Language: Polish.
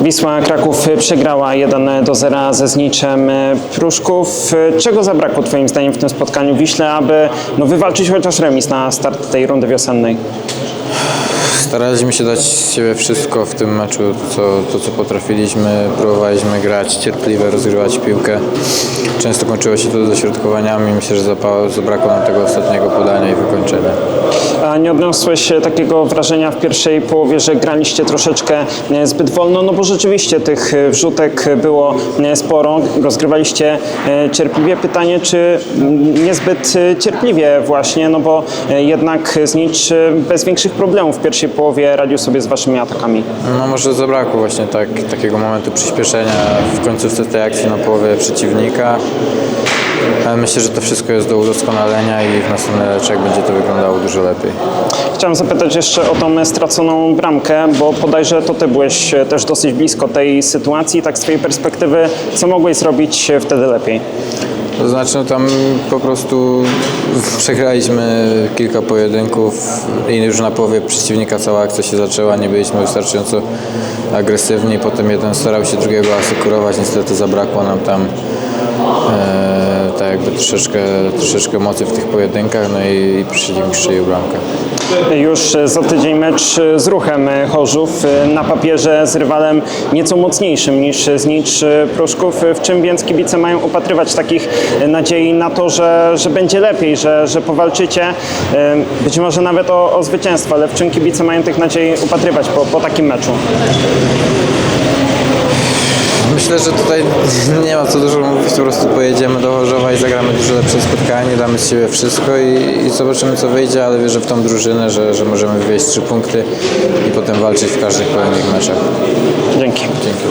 Wisła Kraków przegrała 1 do 0 ze Zniczem Pruszków. Czego zabrakło Twoim zdaniem w tym spotkaniu Wiśle, aby no, wywalczyć chociaż remis na start tej rundy wiosennej? Staraliśmy się dać z siebie wszystko w tym meczu, co, to co potrafiliśmy. Próbowaliśmy grać cierpliwie, rozgrywać piłkę. Często kończyło się to dośrodkowaniami. Myślę, że zabrakło nam tego ostatniego podania i wykończenia. Nie odniosłeś takiego wrażenia w pierwszej połowie, że graliście troszeczkę e, zbyt wolno? No bo rzeczywiście tych e, wrzutek było e, sporo, rozgrywaliście cierpliwie. Pytanie, czy niezbyt cierpliwie właśnie, no bo jednak Znicz bez większych problemów w pierwszej połowie radził sobie z waszymi atakami. No może zabrakło właśnie tak, takiego momentu przyspieszenia w końcówce tej akcji na połowie przeciwnika. Ale myślę, że to wszystko jest do udoskonalenia i w następny leczek będzie to wyglądało dużo lepiej. Chciałem zapytać jeszcze o tą straconą bramkę, bo podajże to ty byłeś e, też dosyć blisko tej sytuacji. Tak z twojej perspektywy, co mogłeś zrobić e, wtedy lepiej? To znaczy no tam po prostu przegraliśmy kilka pojedynków i już na połowie przeciwnika cała akcja się zaczęła, nie byliśmy wystarczająco agresywni, potem jeden starał się drugiego asekurować, niestety zabrakło nam tam e, tak jakby troszeczkę, troszeczkę mocy w tych pojedynkach, no i, i przeciwnik strzelił bramkę. Już za tydzień mecz z ruchem Chorzów na papierze z rywalem nieco mocniejszym niż Znicz Pruszków. W czym więc kibice mają upatrywać takich nadziei na to, że, że będzie lepiej, że, że powalczycie, być może nawet o, o zwycięstwo, ale w czym kibice mają tych nadziei upatrywać po, po takim meczu? Myślę, że tutaj nie ma co dużo mówić, po prostu pojedziemy do Chorzowa i zagramy dużo lepsze spotkanie, damy z siebie wszystko i, i zobaczymy co wyjdzie, ale wierzę w tą drużynę, że, że możemy wywieźć trzy punkty i potem walczyć w każdych kolejnych meczach. Dzięki. Dzięki.